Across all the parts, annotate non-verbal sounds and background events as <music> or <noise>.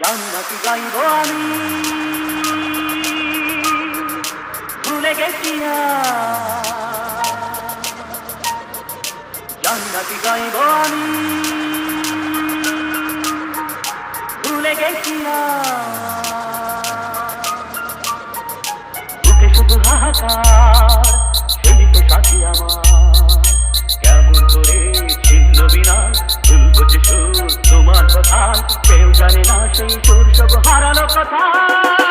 জানি না কি গাইব আমি। ভুলে গেছি না। কি গাইব আমি। ভুলে গেছি আজ। বুকে শুধু হাহাকার, সেই তো সাথী আমার। কেমন ধরে ছিন্ন বিনা শুনব যে সুর তোমার কথা। কেউ জানে না সেই সুর সব হারানো কথা।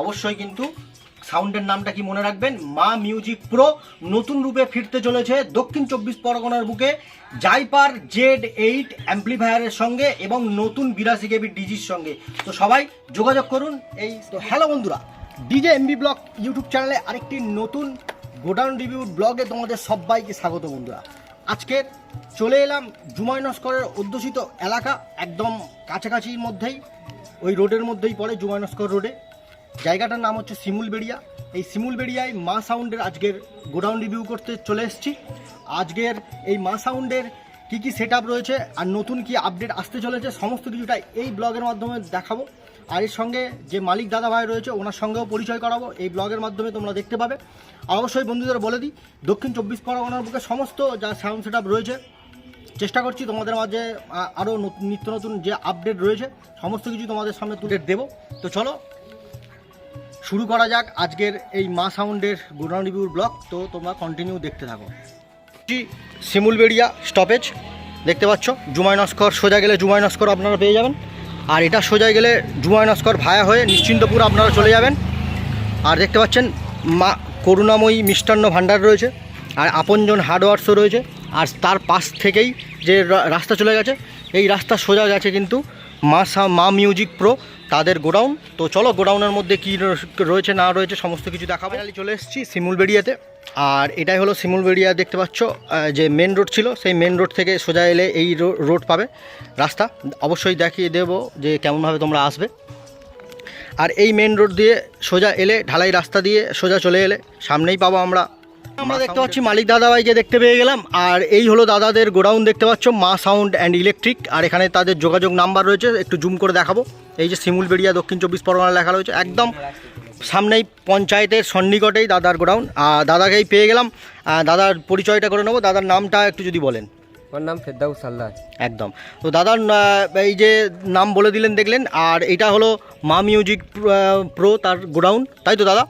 অবশ্যই কিন্তু সাউন্ডের নামটা কি মনে রাখবেন? মা মিউজিক প্রো, নতুন রূপে ফিরতে চলেছে দক্ষিণ চব্বিশ পরগনার বুকে। জাইপার জেড এইট অ্যাম্প্লিফায়ারের সঙ্গে এবং নতুন বিরাশি কেবি ডিজির সঙ্গে। তো সবাই যোগাযোগ করুন। এই তো হ্যালো বন্ধুরা, ডিজে এমবি ব্লগ ইউটিউব চ্যানেলে আরেকটি নতুন গোডাউন রিভিউ ব্লগে তোমাদের সবাইকে স্বাগত বন্ধুরা। আজকের চলে এলাম জুমায় নস্করের অধ্যুষিত এলাকা, একদম কাছাকাছির মধ্যেই, ওই রোডের মধ্যেই পড়ে জুমানস্কর রোডে। জায়গাটার নাম হচ্ছে শিমুলবেড়িয়া এই শিমুলবেড়িয়ায় মা সাউন্ডের আজকের গোডাউন রিভিউ করতে চলে এসেছি। আজকের এই মা সাউন্ডের কী কী সেট রয়েছে আর নতুন কি আপডেট আসতে চলেছে, সমস্ত কিছুটা এই ব্লগের মাধ্যমে দেখাবো। আর এর সঙ্গে যে মালিক দাদা ভাই রয়েছে, ওনার সঙ্গেও পরিচয় করাবো। এই ব্লগের মাধ্যমে তোমরা দেখতে পাবে। অবশ্যই বন্ধুদের বলে দিই, দক্ষিণ চব্বিশ পরগনার বুকে সমস্ত যা সাউন্ড সেট রয়েছে, চেষ্টা করছি তোমাদের মাঝে আরও নিত্য নতুন যে আপডেট রয়েছে, সমস্ত কিছু তোমাদের সামনে তুলে দেবো। তো চলো শুরু করা যাক আজকের এই মা সাউন্ডের গোডাউন রিভিউর ব্লগ। তো তোমরা কন্টিনিউ দেখতে থাকো। শিমুলবেড়িয়া স্টপেজ দেখতে পাচ্ছ জুমায় নস্কর সোজা গেলে জুমায় নস্কর আপনারা পেয়ে যাবেন। আর এটা সোজা গেলে জুমায় নস্কর ভায়া হয়ে নিশ্চিন্তপুর আপনারা চলে যাবেন। আর দেখতে পাচ্ছেন, মা করুণাময়ী মিষ্টান্ন ভাণ্ডার রয়েছে, আর আপনজন হার্ডওয়ার্সও রয়েছে। আর তার পাশ থেকেই যে রাস্তা চলে গেছে, এই রাস্তা সোজা গেছে কিন্তু মা মা মিউজিক প্রো তাদের গোডাউন। তো চলো, গোডাউনের মধ্যে কী রয়েছে না রয়েছে, সমস্ত কিছু দেখাবো। চলে এসেছি শিমুলবেড়িয়াতে। আর এটাই হলো শিমুলবেড়িয়া, দেখতে পাচ্ছ যে মেন রোড ছিল, সেই মেন রোড থেকে সোজা এলে এই রোড পাবে রাস্তা। অবশ্যই দেখিয়ে দেবো যে কেমনভাবে তোমরা আসবে। আর এই মেন রোড দিয়ে সোজা এলে, ঢালাই রাস্তা দিয়ে সোজা চলে এলে, সামনেই পাবো আমরা। আমরা দেখতে পাচ্ছি মালিক দাদাভাইকে দেখতে পেয়ে গেলাম। আর এই হলো দাদাদের গোডাউন, দেখতে পাচ্ছ, মা সাউন্ড অ্যান্ড ইলেকট্রিক। আর এখানে তাদের যোগাযোগ নাম্বার রয়েছে, একটু জুম করে দেখাবো। এই যে শিমুলবেড়িয়া দক্ষিণ চব্বিশ পরগনা লেখা রয়েছে, একদম সামনেই পঞ্চায়েতের সন্নিকটেই দাদার গোডাউন। আর দাদাকেই পেয়ে গেলাম। দাদার পরিচয়টা করে নেব। দাদার নামটা একটু যদি বলেন। আমার নাম ফেরদাউস সাল্লাহ একদম। তো দাদার এই যে নাম বলে দিলেন দেখলেন আর এটা হলো মা মিউজিক প্রো তার গোডাউন তাই তো দাদা?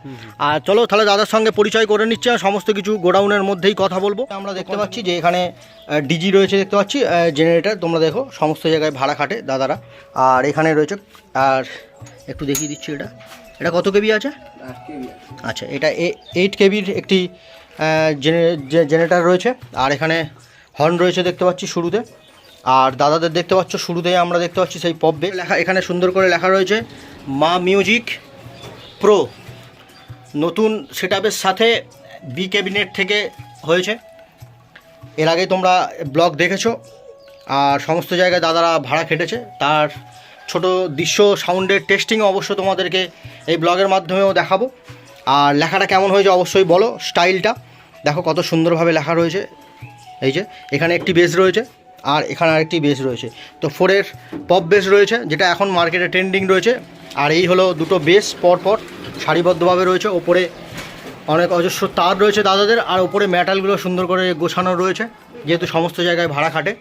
আর চলো তাহলে দাদার সঙ্গে পরিচয় করে নিচ্ছে সমস্ত কিছু গোডাউনের মধ্যেই কথা বলব। আমরা দেখতে পাচ্ছি যে এখানে ডিজি রয়েছে দেখতে পাচ্ছি জেনারেটার তোমরা দেখো সমস্ত জায়গায় ভাড়া খাটে দাদারা। আর এখানে রয়েছে আর একটু দেখিয়ে দিচ্ছি এটা। এটা কত কেবি আছে? আচ্ছা এটা এইট কেবির একটি জেনারেটার রয়েছে। আর এখানে হর্ন রয়েছে দেখতে পাচ্ছি শুরুতে। আর দাদাদের দেখতে পাচ্ছ শুরুতেই আমরা দেখতে পাচ্ছি সেই পব্বে লেখা এখানে সুন্দর করে লেখা রয়েছে, মা মিউজিক প্রো। নতুন সেটআপের সাথে বি ক্যাবিনেট থেকে হয়েছে। এর আগে তোমরা ব্লগ দেখেছ। আর সমস্ত জায়গায় দাদারা ভাড়া খেটেছে। তার ছোট দৃশ্য সাউন্ডের টেস্টিং অবশ্য তোমাদেরকে এই ব্লগের মাধ্যমেও দেখাবো। আর লেখাটা কেমন হয়েছে অবশ্যই বলো, স্টাইলটা। দেখো কত সুন্দরভাবে লেখা রয়েছে। এই যে, এখানে একটি বেস রয়েছে আর এখানে আরেকটি বেস রয়েছে। তো ফোরের পপ বেস রয়েছে, যেটা এখন মার্কেটে ট্রেন্ডিং রয়েছে। আর এই হলো দুটো বেস পর পর সারিবদ্ধভাবে রয়েছে। ওপরে অনেক অজস্র তার রয়েছে দাদাদের, আর ওপরে মেটালগুলো সুন্দর করে গোছানো রয়েছে, যেহেতু সমস্ত জায়গায় ভাড়া খাটে।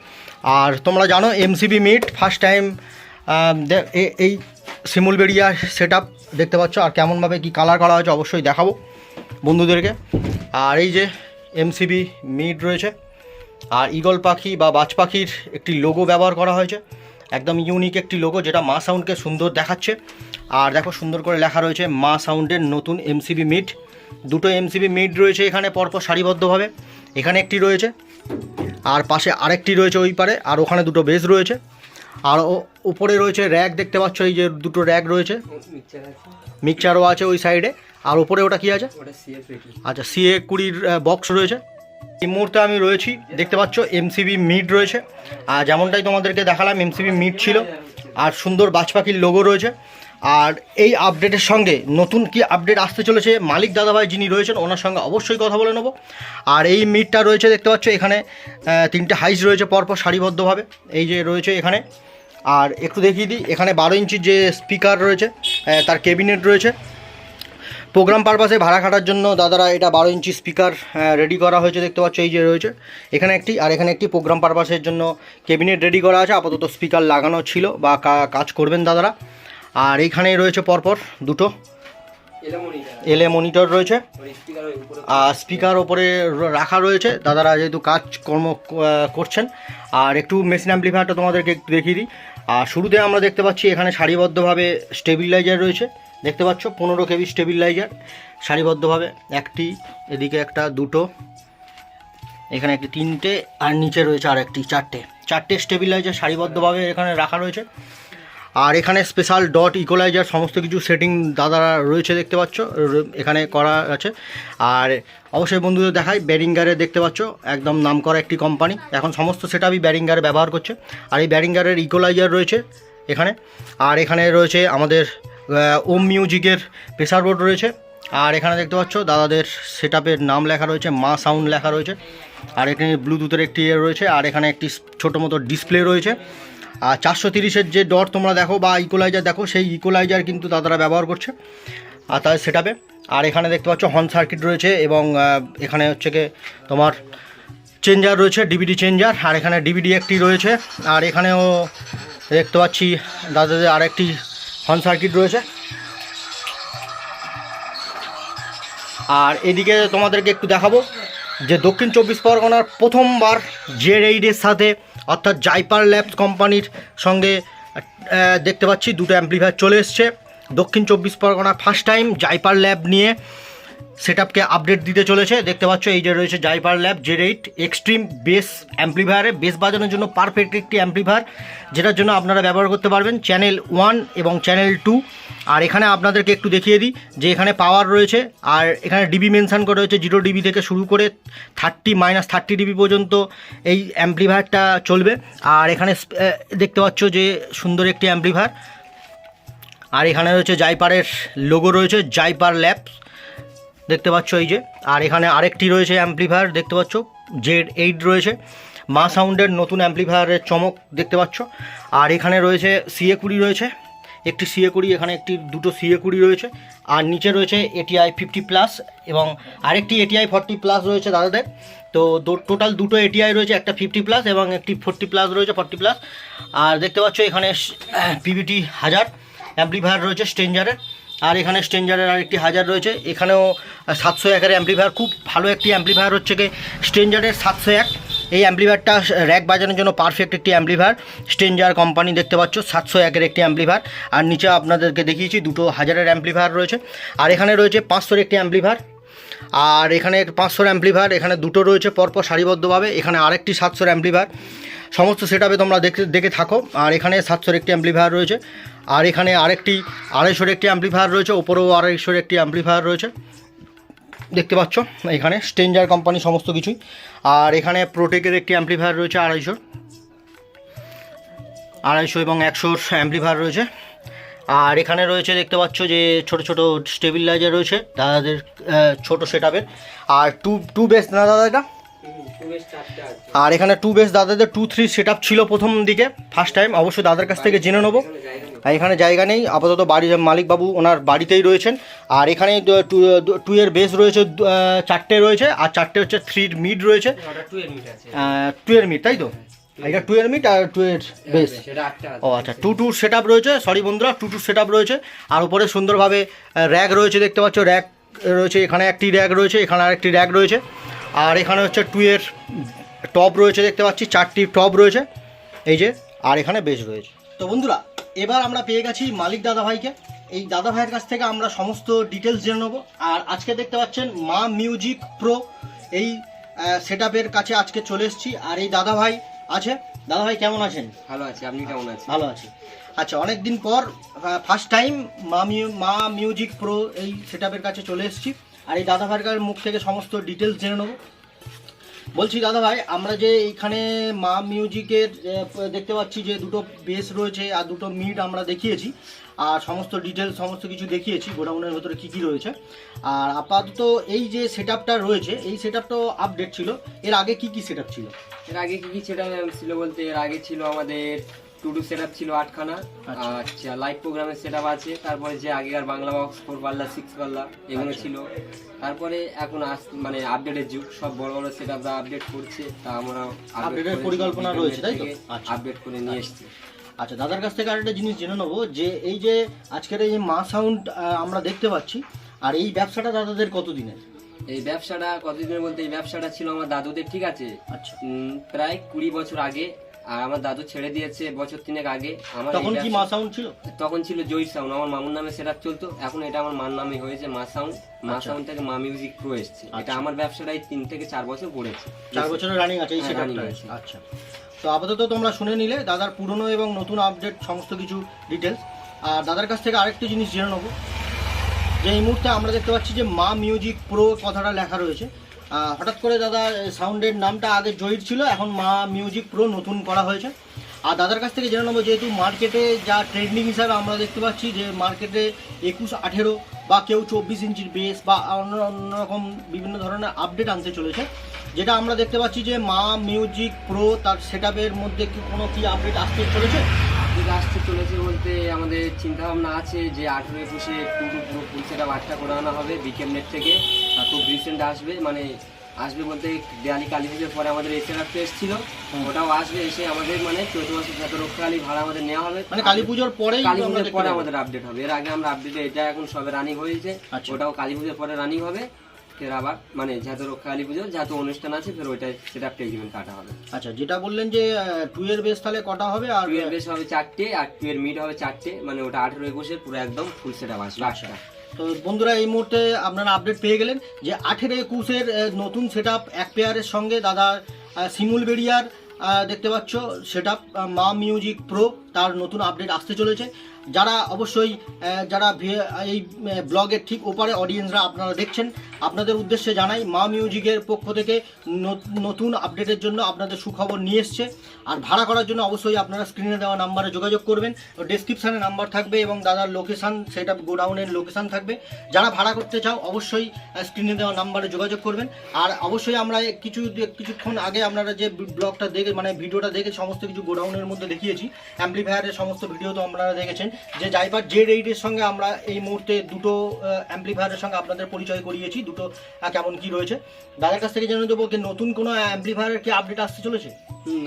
আর তোমরা জানো এমসিবি মিট ফার্স্ট টাইম এই শিমুলবেড়িয়া সেট আপ দেখতে পাচ্ছ, আর কেমনভাবে কি কালার করা হয়েছে অবশ্যই দেখাবো বন্ধুদেরকে। আর এই যে এমসিবি মিট রয়েছে আর ঈগল পাখি বা বাজ পাখির একটি লোগো ব্যবহার করা হয়েছে। একদম ইউনিক একটি লোগো যেটা মা সাউন্ডকে সুন্দর দেখাচ্ছে। আর দেখো সুন্দর করে লেখা রয়েছে মা সাউন্ডের নতুন এমসিবি মিট দুটো এমসিবি মিড রয়েছে এখানে পরপর সারিবদ্ধভাবে। এখানে একটি রয়েছে আর পাশে আরেকটি রয়েছে ওই পারে আর ওখানে দুটো বেস রয়েছে। আর উপরে রয়েছে র্যাক দেখতে পাচ্ছ এই যে দুটো র্যাক রয়েছে। মিক্সচার আছে মিক্সচারও আছে ওই সাইডে আর উপরে ওটা কি আছে? আচ্ছা সিএ কুড়ির বক্স রয়েছে। এই মুহূর্তে আমি রয়েছি, দেখতে পাচ্ছ এমসিবি মিড রয়েছে। আর যেমনটাই তোমাদেরকে দেখালাম এমসিবি মিড ছিল। আর সুন্দর বাজ পাখির লোগো রয়েছে। আর এই আপডেটের সঙ্গে নতুন কি আপডেট আসতে চলেছে, মালিক দাদাভাই যিনি রয়েছেন, ওনার সঙ্গে অবশ্যই কথা বলে নেব। আর এই মিডটা রয়েছে, দেখতে পাচ্ছ, এখানে তিনটে হাইস রয়েছে, পরপর সারিবদ্ধভাবে। এই যে রয়েছে এখানে। আর একটু দেখিয়ে দিই, এখানে বারো ইঞ্চির যে স্পিকার রয়েছে তার ক্যাবিনেট রয়েছে। প্রোগ্রাম পারপাসে ভাড়া খাটার জন্য দাদারা এটা বারো ইঞ্চি স্পিকার রেডি করা হয়েছে দেখতে পাচ্ছ এই যে রয়েছে। এখানে একটি আর এখানে একটি প্রোগ্রাম পারপাসের জন্য ক্যাবিনেট রেডি করা আছে আপাতত স্পিকার লাগানো ছিল বা কাজ করবেন দাদারা। আর এইখানে রয়েছে পরপর দুটো এলএ মনিটর রয়েছে। আর স্পিকার ওপরে রাখা রয়েছে। দাদারা যেহেতু কাজ কর্ম করছেন। আর একটু মেশিন অ্যাম্পলিফায়ারটা তোমাদেরকে একটু দেখিয়ে দিই। আর শুরুতে আমরা দেখতে পাচ্ছি এখানে সারিবদ্ধভাবে স্টেবিলাইজার রয়েছে। দেখতে পাচ্ছ, পনেরো কেবি স্টেবিলাইজার, সারিবদ্ধভাবে একটি, এদিকে একটা, দুটো, এখানে একটি, তিনটে, আর নিচে রয়েছে আর একটি চারটে। চারটে স্টেবিলাইজার সারিবদ্ধভাবে এখানে রাখা রয়েছে। আর এখানে স্পেশাল ডট ইকোলাইজার, সমস্ত কিছু সেটিং দাদারা রয়েছে দেখতে পাচ্ছ এখানে করা আছে। আর অবশ্যই বন্ধুদের দেখাই, ব্যারিঙ্গারে দেখতে পাচ্ছ, একদম নাম করা একটি কোম্পানি। এখন সমস্ত সেটআপই ব্যারিঙ্গারে ব্যবহার করছে। আর এই ব্যারিঙ্গারের ইকোলাইজার রয়েছে এখানে। আর এখানে রয়েছে আমাদের ওম মিউজিকের প্রেসার বোর্ড রয়েছে। আর এখানে দেখতে পাচ্ছ দাদাদের সেটআপের নাম লেখা রয়েছে, মা সাউন্ড লেখা রয়েছে। আর এখানে ব্লুটুথের একটি ইয়ে রয়েছে, আর এখানে একটি ছোটো মতো ডিসপ্লে রয়েছে। আর চারশো তিরিশের যে ডট তোমরা দেখো বা ইকোলাইজার দেখো, সেই ইকোলাইজার কিন্তু দাদারা ব্যবহার করছে, আর তাদের সেটাপে আর এখানে দেখতে পাচ্ছ হর্ন সার্কিট রয়েছে এবং এখানে হচ্ছে কি তোমার চেঞ্জার রয়েছে ডিভিডি চেঞ্জার আর এখানে ডিভিডি একটি রয়েছে। আর এখানেও দেখতে পাচ্ছি দাদাদের আরেকটি হর্ন সার্কিট রয়েছে। আর এদিকে তোমাদেরকে একটু দেখাবো যে দক্ষিণ চব্বিশ পরগনার প্রথমবার জে রেইডের সাথে, অর্থাৎ জাইপার ল্যাবস কোম্পানির সঙ্গে দেখতে পাচ্ছি, দুটো অ্যাম্প্লিফায়ার চলে এসছে। Dakshin Chabbish Pargana first time Zyper lab নিয়ে সেটআপকে আপডেট দিতে চলেছে। দেখতে পাচ্ছ, এই যে রয়েছে Zyper lab Z eight extreme bass অ্যাম্প্লিফায়ারে bass বাজানোর জন্য পারফেক্ট একটি অ্যাম্প্লিফায়ার যেটার জন্য আপনারা ব্যবহার করতে পারবেন চ্যানেল ওয়ান এবং চ্যানেল টু আর এখানে আপনাদেরকে একটু দেখিয়ে দিই, যে এখানে পাওয়ার রয়েছে, আর এখানে ডিবি মেনশান করা রয়েছে জিরো ডিবি থেকে শুরু করে থার্টি মাইনাস থার্টি ডিবি পর্যন্ত এই অ্যাম্প্লিফায়ারটা চলবে। আর এখানে দেখতে পাচ্ছ যে সুন্দর একটি অ্যাম্প্লিফায়ার আর এখানে রয়েছে জাইপারের লোগো রয়েছে জাইপার ল্যাবস দেখতে পাচ্ছ এই যে। আর এখানে আরেকটি রয়েছে অ্যাম্প্লিফায়ার দেখতে পাচ্ছ? জেড এইট রয়েছে। মা সাউন্ডের নতুন অ্যাম্প্লিফায়ারের চমক দেখতে পাচ্ছ। আর এখানে রয়েছে সিএ কুড়ি রয়েছে। একটি সিএ কুড়ি, এখানে একটি, দুটো সিএ কুড়ি রয়েছে। আর নিচে রয়েছে এটিআই ফিফটি প্লাস এবং আরেকটি এটিআই ফর্টি প্লাস রয়েছে দাদাদের। তো টোটাল দুটো এটিআই রয়েছে, একটা ফিফটি প্লাস এবং একটি ফোরটি প্লাস রয়েছে ফর্টি প্লাস আর দেখতে পাচ্ছ এখানে পিভিটি <coughs> হাজার। অ্যাম্প্লিফায়ার রয়েছে স্টেঞ্জারের আর এখানে স্ট্রেঞ্জারের আরেকটি হাজার রয়েছে। এখানেও সাতশো একের অ্যাম্প্লিফায়ার খুব ভালো একটি অ্যাম্প্লিফায়ার হচ্ছে কি স্টেঞ্জারের সাতশো এক। এই অ্যাম্প্লিফায়ারটা র্যাক বাজানোর জন্য পারফেক্ট একটি অ্যাম্প্লিফায়ার স্টেঞ্জার কোম্পানি দেখতে পাচ্ছ, সাতশো একের একটি অ্যাম্প্লিফায়ার আর নিচে আপনাদেরকে দেখিয়েছি, দুটো হাজারের অ্যাম্প্লিফায়ার রয়েছে। আর এখানে রয়েছে পাঁচশোর একটি অ্যাম্প্লিফায়ার আর এখানে পাঁচশোর অ্যাম্প্লিফায়ার এখানে দুটো রয়েছে, পরপর সারিবদ্ধভাবে। এখানে আরেকটি সাতশোর অ্যাম্প্লিফায়ার সমস্ত সেটআপে তোমরা দেখে দেখে থাকো। আর এখানে সাতশোর একটি অ্যাম্প্লিফায়ার রয়েছে। আর এখানে আরেকটি, আড়াইশোর একটি অ্যাম্প্লিফায়ার রয়েছে ওপরেও আড়াইশোর একটি অ্যাম্প্লিফায়ার রয়েছে। দেখতে পাচ্ছ, এখানে স্টেঞ্জার কোম্পানি সমস্ত কিছুই। আর এখানে প্রোটেকের একটি অ্যাম্প্লিফায়ার রয়েছে, আড়াইশোর। আড়াইশো এবং একশোর অ্যাম্প্লিফায়ার রয়েছে। আর এখানে রয়েছে, দেখতে পাচ্ছ যে ছোট ছোট স্টেবিলাইজার রয়েছে দাদাদের ছোট সেটআপের আর টু টু বেস না দাদা এটা? আর এখানে টু বেস দাদাদের টু থ্রি সেট ছিল প্রথম দিকে ফার্স্ট টাইম অবশ্যই দাদার কাছ থেকে জেনে নেব। এখানে জায়গা নেই এখানে জায়গা নেই। আপাতত বাড়ির মালিকবাবু ওনার বাড়িতেই রয়েছেন। আর এখানে টু এর বেস রয়েছে চারটে রয়েছে আর চারটে হচ্ছে থ্রির মিড রয়েছে। টু এর মিট টু মিড তাই তো? এটা টু এর মিড আর টু এর বেস। সেটা আটটা আছে ও আচ্ছা টু টুর সেট রয়েছে সরি বন্ধুরা টু টুর সেট রয়েছে। আর উপরে সুন্দরভাবে র্যাক রয়েছে দেখতে পাচ্ছ র্যাক রয়েছে এখানে একটি র্যাক রয়েছে এখানে আরেকটি র্যাক রয়েছে। আর এখানে হচ্ছে টু এর টপ রয়েছে দেখতে পাচ্ছি চারটি টপ রয়েছে এই যে আর এখানে বেস রয়েছে। তো বন্ধুরা এবার আমরা পেয়ে গেছি মালিক দাদা ভাইকে এই দাদা ভাইয়ের কাছ থেকে আমরা সমস্ত ডিটেলস জেনে নেব। আর আজকে দেখতে পাচ্ছেন মা মিউজিক প্রো। এই সেট কাছে আজকে চলে এসেছি। আর এই দাদা ভাই আছে। দাদা ভাই কেমন আছেন? ভালো আছে। আপনি কেমন আছেন? ভালো আছি। আচ্ছা অনেক দিন পর ফার্স্ট টাইম মা মিউ- মা মিউজিক প্রো এই সেট কাছে চলে এসেছি। আর এই দাদা ভাইয়ের মুখ থেকে সমস্ত ডিটেলস জেনে নেব। বলছি দাদা ভাই, আমরা যে এইখানে মা মিউজিকের দেখতে পাচ্ছি যে দুটো বেস রয়েছে আর দুটো মিট আমরা দেখিয়েছি। আর সমস্ত ডিটেলস সমস্ত কিছু দেখিয়েছি, গোডাউনের ভেতরে কী কী রয়েছে। আর আপাতত এই যে সেট রয়েছে, এই সেট আপডেট ছিল। এর আগে কি কি সেট ছিল? এর আগে কী কী সেট ছিল বলতে, এর আগে ছিল আমাদের টুডু সেট ছিল আটখানা। আচ্ছা। আচ্ছা লাইভ প্রোগ্রামের সেট আছে। তারপরে যে আগেকার বাংলা বক্স ফোর পাল্লা সিক্স পাল্লা এগুলো আচ্ছা। ছিল। তারপরে এখন মানে আপডেটের যুগ। সব বড় বড় সেট আপডেট করছে। তা আমরা Update-এর পরিকল্পনা রয়েছে, তাই তো? আচ্ছা। আপডেট করে নিয়ে এসেছি। আচ্ছা দাদার কাছ থেকে আরেকটা জিনিস জেনে নেব যে এই যে আজকের এই মা সাউন্ড আমরা দেখতে পাচ্ছি আর এই ব্যবসাটা দাদাদের কতদিনের? এই ব্যবসাটা কতদিনের বলতে এই ব্যবসাটা ছিল আমার দাদুদের ঠিক আছে? আচ্ছা। প্রায় কুড়ি বছর আগে আর আমার দাদু ছেড়ে দিয়েছে বছর তিনেক আগে। আমার তখন কি মা সাউন্ড ছিল? তখন ছিল জয় সাউন্ড আমার মামুর নামে সেটা চলতো। এখন এটা আমার মার নামে হয়েছে মা সাউন্ড মা আচ্ছা। সাউন্ড থেকে মা মিউজিক প্রো এসছে। এটা আচ্ছা। আমার ব্যবসাটাই তিন থেকে চার বছর পড়েছে। চার বছরের রানিং আছে এই হ্যাঁ, আছে। আচ্ছা। তো আপাতত তোমরা শুনে নিলে দাদার পুরনো এবং নতুন আপডেট সমস্ত কিছু ডিটেলস আর দাদার কাছ থেকে আরেকটি জিনিস জেনে নেব। যে এই মুহূর্তে আমরা দেখতে পাচ্ছি যে মা মিউজিক প্রো কথাটা লেখা রয়েছে। হঠাৎ করে দাদা সাউন্ডের নামটা আগে জয়ীর ছিল, এখন মা মিউজিক প্রো নতুন করা হয়েছে। আর দাদার কাছ থেকে জেনে নেব, যেহেতু মার্কেটে যা ট্রেন্ডিং হিসাবে আমরা দেখতে পাচ্ছি, যে মার্কেটে একুশ, আঠেরো বা কেউ চব্বিশ ইঞ্চির বেস বা অন্য অন্যরকম বিভিন্ন ধরনের আপডেট আনতে চলেছে। যেটা আমরা দেখতে পাচ্ছি যে মা মিউজিক প্রো তার সেট মধ্যে কি কোনো কি আপডেট আসতে চলেছে? আপডেট আসতে চলেছে বলতে আমাদের চিন্তা ভাবনা আছে যে আঠেরো একুশে টুটু পুরো সেটা বাচ্চা করে আনা হবে বিকেম নেট থেকে। খুব রিসেন্ট আসবে মানে আসবে বলতে দেয়ালি কালী পুজোর পরে আমাদের এসে রাখতে এসেছিল। হুম। ওটাও আসবে এসে আমাদের মানে চৈত্র মাসের যত রক্ষালী ভাড়া আমাদের নেওয়া হবে। মানে কালী পুজোর পরে কালী পুজোর পরে আমাদের আপডেট হবে। এর আগে আমরা আপডেট এটা এখন সবে রানিং হয়েছে। আচ্ছা। ওটাও কালী পুজোর পরে রানিং হবে। ফের আবার মানে যেহেতু রক্ষা কালী পুজো যেহেতু অনুষ্ঠান আছে ফের ওইটা সেটা এগ্রিমেন্ট কাটা হবে। আচ্ছা যেটা বললেন যে টু এর বেস তাহলে কটা হবে আর টু এর বেশ হবে চারটে আর টু এর মিড হবে চারটে মানে ওটা আঠেরো একুশে পুরো একদম ফুল সেট আপ আসবে আচ্ছা। আটটা তো বন্ধুরা এই মুহূর্তে আপনারা আপডেট পেয়ে গেলেন যে আঠেরো একুশের নতুন সেট এক পেয়ারের সঙ্গে দাদা সিমুল বেরিয়ার দেখতে পাচ্ছ সেট মা মিউজিক প্রো তার নতুন আপডেট আসতে চলেছে। যারা অবশ্যই যারা এই ব্লগের ঠিক ওপারে অডিয়েন্সরা আপনারা দেখছেন, আপনাদের উদ্দেশ্যে জানাই, মা মিউজিকের পক্ষ থেকে নতুন আপডেটের জন্য আপনাদের সুখবর নিয়ে এসছে। আর ভাড়া করার জন্য অবশ্যই আপনারা স্ক্রিনে দেওয়া নাম্বারে যোগাযোগ করবেন। ডেসক্রিপশানে নাম্বার থাকবে এবং দাদার লোকেশান সেটা গোডাউনের লোকেশান থাকবে। যারা ভাড়া করতে চাও, অবশ্যই স্ক্রিনে দেওয়া নাম্বারে যোগাযোগ করবেন। আর অবশ্যই আমরা কিছু, কিছুক্ষণ আগে আপনারা যে ব্লগটা দেখে মানে ভিডিওটা দেখে সমস্ত কিছু গোডাউনের মধ্যে দেখিয়েছি। অ্যাম্পলিফায়ারের সমস্ত ভিডিও তো আপনারা দেখেছেন। যে জাইপার জেড এইটের সঙ্গে আমরা এই মুহূর্তে দুটো অ্যাম্পলিফায়ারের সঙ্গে আপনাদের পরিচয় করিয়েছি, দুটো কেমন কি রয়েছে। দাদার কাছ থেকে জেনে দেবো কি নতুন কোনো অ্যাম্পলিফায়ারের কি আপডেট আসতে চলেছে?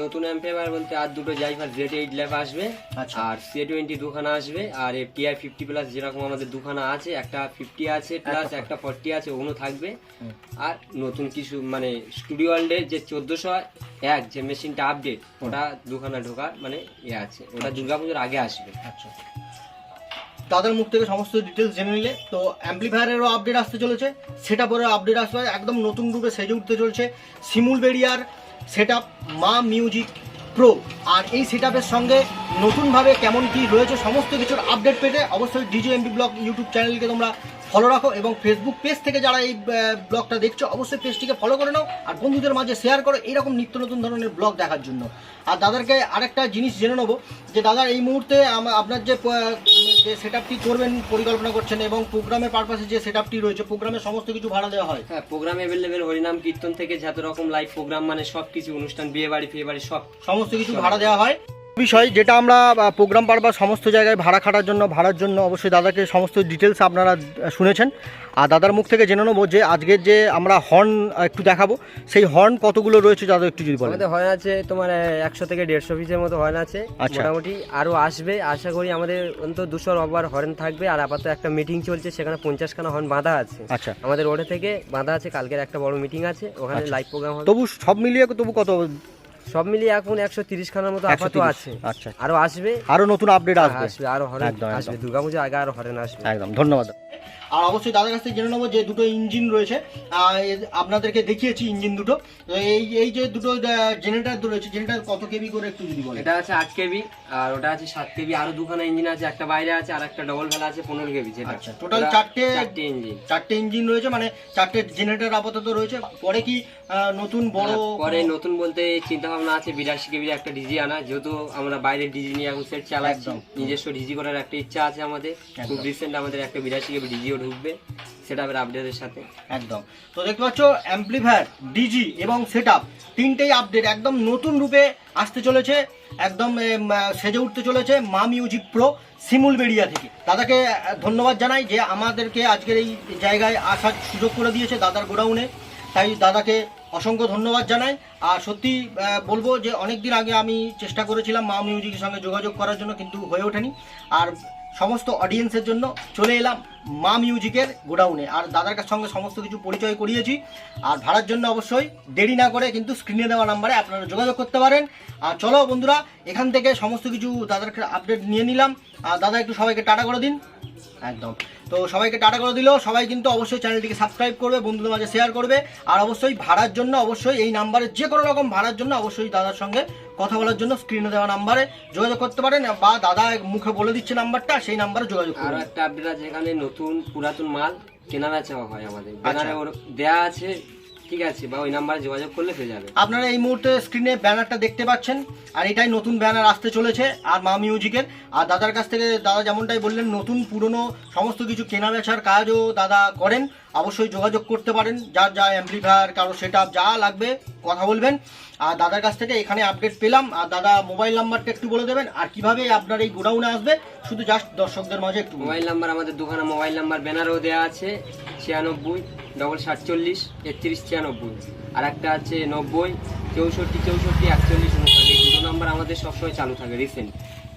নতুন অ্যাম্পেয়ার বলতে আর দুটো জাইফার জেড এইট ল্যাব আসবে আচ্ছা। আর সি টোয়েন্টি দুখানা আসবে আর এফ টিআই ফিফটি প্লাস যেরকম আমাদের দুখানা আছে একটা ফিফটি আছে প্লাস একটা ফর্টি আছে ওগুলো থাকবে। আর নতুন কিছু মানে স্টুডিও ওয়ার্ল্ডের যে চোদ্দোশো এক যে মেশিনটা আপডেট ওটা দুখানা ঢোকার মানে ইয়ে আছে ওটা দুর্গাপুজোর আগে আসবে। আচ্ছা। দাদার মুখ থেকে সমস্ত ডিটেলস জেনে নিলে তো অ্যাম্পলিফায়ারেরও আপডেট আসতে চলেছে সেটা পরে আপডেট আসবে একদম নতুন রূপে সেজে উঠতে চলছে সিমুল বেরিয়ার সেট মা মিউজিক প্রো আর এই সেট সঙ্গে নতুনভাবে কেমন কি রয়েছে, সমস্ত কিছুর আপডেট পেতে অবশ্যই ডিজে এমবি ব্লগ ইউটিউব চ্যানেলকে তোমরা ফলো রাখো এবং ফেসবুক পেজ থেকে যারা এই ব্লগটা দেখছ অবশ্যই পেজটিকে ফলো করে নাও আর বন্ধুদের মাঝে শেয়ার করো এইরকম নিত্য নতুন ধরনের ব্লগ দেখার জন্য। আর দাদারকে আরেকটা জিনিস জেনে নেব যে দাদা এই মুহূর্তে আপনার যে যে সেট করবেন পরিকল্পনা করছেন এবং প্রোগ্রামের পারপাসে যে সেট আপটি রয়েছে প্রোগ্রামের সমস্ত কিছু ভাড়া দেওয়া হয়। হ্যাঁ প্রোগ্রাম অ্যাভেলেবেল হরিনাম কীর্তন থেকে যত রকম লাইভ প্রোগ্রাম মানে সব কিছু অনুষ্ঠান বিয়ে বাড়ি ফিয়ে বাড়ি সব সমস্ত কিছু ভাড়া দেওয়া হয়। বিষয় যেটা আমরা প্রোগ্রাম পারপাস সমস্ত জায়গায় ভাড়া খাটার জন্য ভাড়ার জন্য অবশ্যই দাদাকে সমস্ত ডিটেলস আপনারা শুনেছেন। আর দাদার মুখ থেকে জেনে নেব যে আজকের যে আমরা হর্ন একটু দেখাবো। সেই হর্ন কতগুলো রয়েছে দাদা একটু যদি বলেন। আমাদের হর্ন আছে তোমার একশো থেকে দেড়শো পিসের মতো হর্ন আছে। আচ্ছা। মোটামুটি আরও আসবে। আশা করি আমাদের অন্তত দুশো রবার হর্ন থাকবে। আর আপাতত একটা মিটিং চলছে সেখানে পঞ্চাশ খানা হর্ন বাঁধা আছে। আচ্ছা। আমাদের ওটা থেকে বাঁধা আছে কালকের একটা বড় মিটিং আছে ওখানে আচ্ছা। লাইভ প্রোগ্রাম হবে। তবু সব মিলিয়ে তবু কত? সব মিলিয়ে এখন একশো তিরিশ খানার মতো আপাতত আছে। আচ্ছা আরও আসবে? আরও নতুন আপডেট আসবে। আসবে আরও হরেন আসবে। দুর্গাপূজা আগে আরও হরেন আসবে। একদম ধন্যবাদ। আর অবশ্যই দাদার কাছ থেকে জেনে নেব যে দুটো ইঞ্জিন রয়েছে। আপনাদেরকে দেখিয়েছি ইঞ্জিন দুটো। এই এই যে দুটো জেনারেটার রয়েছে জেনারেটার কত কেবি করে একটু যদি বলেন? এটা আছে আট কেবি আর ওটা আছে সাত কেবি আরও দুখানা ইঞ্জিন আছে একটা বাইরে আছে আর একটা ডবল ভেলা আছে পনেরো কেবি যেটা। আচ্ছা, ওটা চারটে- চারটে ইঞ্জিন। চারটে ইঞ্জিন রয়েছে মানে চারটে জেনারেটর আপাতত রয়েছে। পরে কি নতুন বড় পরে নতুন বলতে চিন্তা ভাবনা আছে বিরাশি কেবির একটা ডিজি আনা যেহেতু আমরা বাইরে ডিজি নিয়ে এখন সেট চালাচ্ছি নিজস্ব ডিজি করার একটা ইচ্ছা আছে আমাদের। খুব রিসেন্ট আমাদের একটা বিরাশি কেবি ডিজিও ঢুকবে, সেটা আপডেটের সাথে। একদম। তো দেখতে পাচ্ছ অ্যাম্পলিফায়ার ডিজি এবং সেট তিনটেই আপডেট একদম নতুন রূপে আসতে চলেছে, একদম সেজে উঠতে চলেছে মা মিউজিক প্রো সিমুল বেরিয়া থেকে। দাদাকে ধন্যবাদ জানাই যে আমাদেরকে আজকের এই জায়গায় আসার সুযোগ করে দিয়েছে দাদার গোডাউনে। তাই দাদাকে অসংখ্য ধন্যবাদ জানাই। আর সত্যি বলব যে অনেক দিন আগে আমি চেষ্টা করেছিলাম মা মিউজিকের সঙ্গে যোগাযোগ করার জন্য, কিন্তু হয়ে ওঠেনি। আর সমস্ত অডিয়েন্সের জন্য চলে এলাম মা মিউজিকের গোডাউনে। আর দাদার কাছ সঙ্গে সমস্ত কিছু পরিচয় করিয়েছি। আর ভাড়ার জন্য অবশ্যই দেরি না করে কিন্তু স্ক্রিনে দেওয়া নাম্বারে আপনারা যোগাযোগ করতে পারেন। আর চলো বন্ধুরা, এখান থেকে সমস্ত কিছু দাদার আপডেট নিয়ে নিলাম। আর দাদা, একটু সবাইকে টাটা করে দিন। একদম। তো সবাইকে টাটা করে দিল। সবাই কিন্তু অবশ্যই চ্যানেলটিকে সাবস্ক্রাইব করবে বন্ধুদের মাঝে শেয়ার করবে। আর অবশ্যই ভাড়ার জন্য অবশ্যই এই নাম্বারে যে কোনো রকম ভাড়ার জন্য অবশ্যই দাদার সঙ্গে কথা বলার জন্য স্ক্রিনে দেওয়া নাম্বারে যোগাযোগ করতে পারেন বা দাদা মুখে বলে দিচ্ছে নাম্বারটা সেই নাম্বারে যোগাযোগ আরও একটা আপডেট আছে এখানে নতুন পুরাতন মাল কেনা বেচা হয় আমাদের। আচ্ছা। দেয়া আছে ঠিক আছে, বা ওই নাম্বারে যোগাযোগ করলে পেয়ে যাবে। আপনারা এই মুহূর্তে স্ক্রিনে ব্যানারটা দেখতে পাচ্ছেন, আর এটাই নতুন ব্যানার আসতে চলেছে, আর মা মিউজিকের। আর দাদার কাছ থেকে দাদা যেমনটাই বললেন, নতুন, পুরনো, সমস্ত কিছু কেনা বেচার কাজও দাদা করেন। অবশ্যই যোগাযোগ করতে পারেন, যার যা অ্যাম্পলিফায়ার কারও সেট যা লাগবে, কথা বলবেন। আর দাদার কাছ থেকে এখানে আপডেট পেলাম। আর দাদা মোবাইল নাম্বারটা একটু বলে দেবেন, আর কীভাবে আপনার এই গোডাউনে আসবে, শুধু জাস্ট দর্শকদের মাঝে একটু মোবাইল নাম্বার আমাদের দোকানে মোবাইল নাম্বার ব্যানারও দেওয়া আছে, ছিয়ানব্বই ডবল সাতচল্লিশ, একত্রিশ, ছিয়ানব্বই। আর একটা আছে নব্বই, চৌষট্টি চৌষট্টি, একচল্লিশ উনষাট এই দুটো নাম্বার আমাদের সবসময় চালু থাকে রিসেন্ট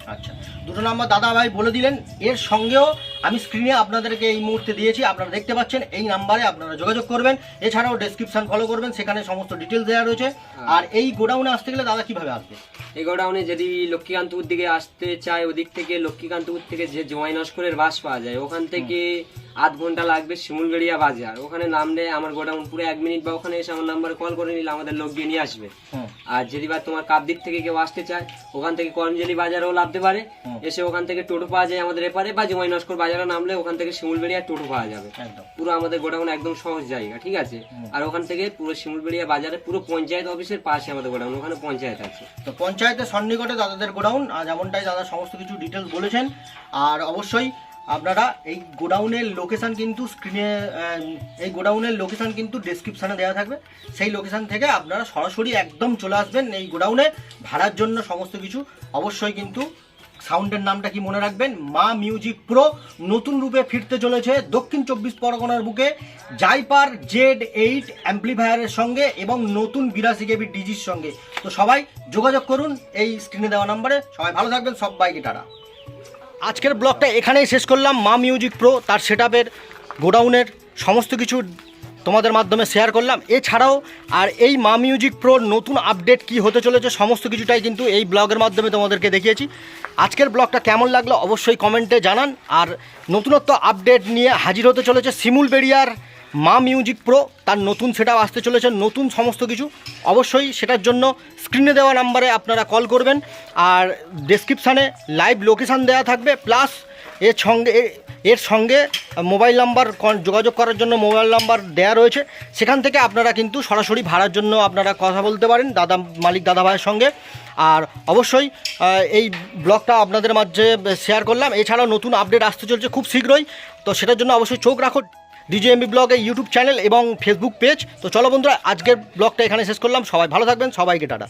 আচ্ছা দুটো নাম্বার দাদা ভাই বলে দিলেন এর সঙ্গেও আমি স্ক্রিনে আপনাদেরকে এই মুহূর্তে দিয়েছি আপনারা দেখতে পাচ্ছেন এই নাম্বারে আপনারা যোগাযোগ করবেন এছাড়াও ডেসক্রিপশন ফলো করবেন সেখানে সমস্ত ডিটেলস দেওয়া রয়েছে। আর এই গোডাউনে আসতে গেলে দাদা কীভাবে আসবে? এই গোডাউনে যদি লক্ষ্মীকান্তপুর দিকে আসতে চায় ওদিক থেকে লক্ষ্মীকান্তপুর থেকে যে জমাই নস্করের বাস পাওয়া যায় ওখান থেকে আধ ঘণ্টা লাগবে শিমুলবেড়িয়া বাজার। ওখানে নামলে আমার গোডাউন পুরো এক মিনিট বা ওখানে এসে আমার নাম্বারে কল করে নিলে আমাদের লোক গিয়ে নিয়ে আসবে। আর যদি বা তোমার কাপ দিক থেকে কেউ আসতে চায় ওখান থেকে করমজেলি বাজারেও নামতে পারে। এসে ওখান থেকে টোটো পাওয়া যায় আমাদের এপারে বা জমাই নস্কর বাজারে নামলে ওখান থেকে শিমুলবেড়িয়া টোটো পাওয়া যাবে। পুরো আমাদের গোডাউন একদম সহজ জায়গা ঠিক আছে? আর ওখান থেকে পুরো শিমুলবেড়িয়া বাজারে পুরো পঞ্চায়েত অফিসের পাশে আমাদের গোডাউন ওখানে পঞ্চায়েত আছে। তো পঞ্চায়েতের সন্নিকটে দাদাদের গোডাউন আর যেমনটাই দাদা সমস্ত কিছু ডিটেলস বলেছেন। আর অবশ্যই আপনারা এই গোডাউনের লোকেশান কিন্তু স্ক্রিনে এই গোডাউনের লোকেশান কিন্তু ডেসক্রিপশনে দেওয়া থাকবে। সেই লোকেশান থেকে আপনারা সরাসরি একদম চলে আসবেন এই গোডাউনে। ভাড়ার জন্য সমস্ত কিছু। অবশ্যই কিন্তু সাউন্ডের নামটা কি মনে রাখবেন? মা মিউজিক প্রো, নতুন রূপে ফিরতে চলেছে দক্ষিণ চব্বিশ পরগনার বুকে। জাইপার জেড এইট অ্যাম্পলিফায়ারের সঙ্গে এবং নতুন বিরাশি কেবি ডিজির সঙ্গে। তো সবাই যোগাযোগ করুন এই স্ক্রিনে দেওয়া নাম্বারে সবাই ভালো থাকবেন, সব বাইকে টাটা। আজকের ব্লগটা এখানেই শেষ করলাম। মা মিউজিক প্রো, তার সেট গোডাউনের সমস্ত কিছু তোমাদের মাধ্যমে শেয়ার করলাম। এছাড়াও, আর এই মা মিউজিক প্রোর নতুন আপডেট কি হতে চলেছে সমস্ত কিছুটাই কিন্তু এই ব্লগের মাধ্যমে তোমাদেরকে দেখিয়েছি। আজকের ব্লগটা কেমন লাগল অবশ্যই কমেন্টে জানান। আর নতুনত্ব আপডেট নিয়ে হাজির হতে চলেছে শিমুল বেরিয়ার মা মিউজিক প্রো, তার নতুন সেটাও আসতে চলেছে, নতুন সমস্ত কিছু। অবশ্যই সেটার জন্য স্ক্রিনে দেওয়া নাম্বারে আপনারা কল করবেন, আর ডেসক্রিপশানে লাইভ লোকেশান দেওয়া থাকবে প্লাস এর সঙ্গে এর সঙ্গে মোবাইল নাম্বার যোগাযোগ করার জন্য মোবাইল নাম্বার দেয়া রয়েছে। সেখান থেকে আপনারা কিন্তু সরাসরি ভাড়ার জন্য আপনারা কথা বলতে পারেন, দাদা, মালিক দাদা ভাইয়ের সঙ্গে। আর অবশ্যই এই ব্লগটা আপনাদের মাঝে শেয়ার করলাম। এছাড়াও নতুন আপডেট আসতে চলছে খুব শীঘ্রই, তো সেটার জন্য অবশ্যই চোখ রাখো ডিজেএমবি ব্লগের ইউটিউব চ্যানেল এবং ফেসবুক পেজ। তো চলো বন্ধুরা, আজকের ব্লগটা এখানে শেষ করলাম। সবাই ভালো থাকবেন, সবাইকে টাটা।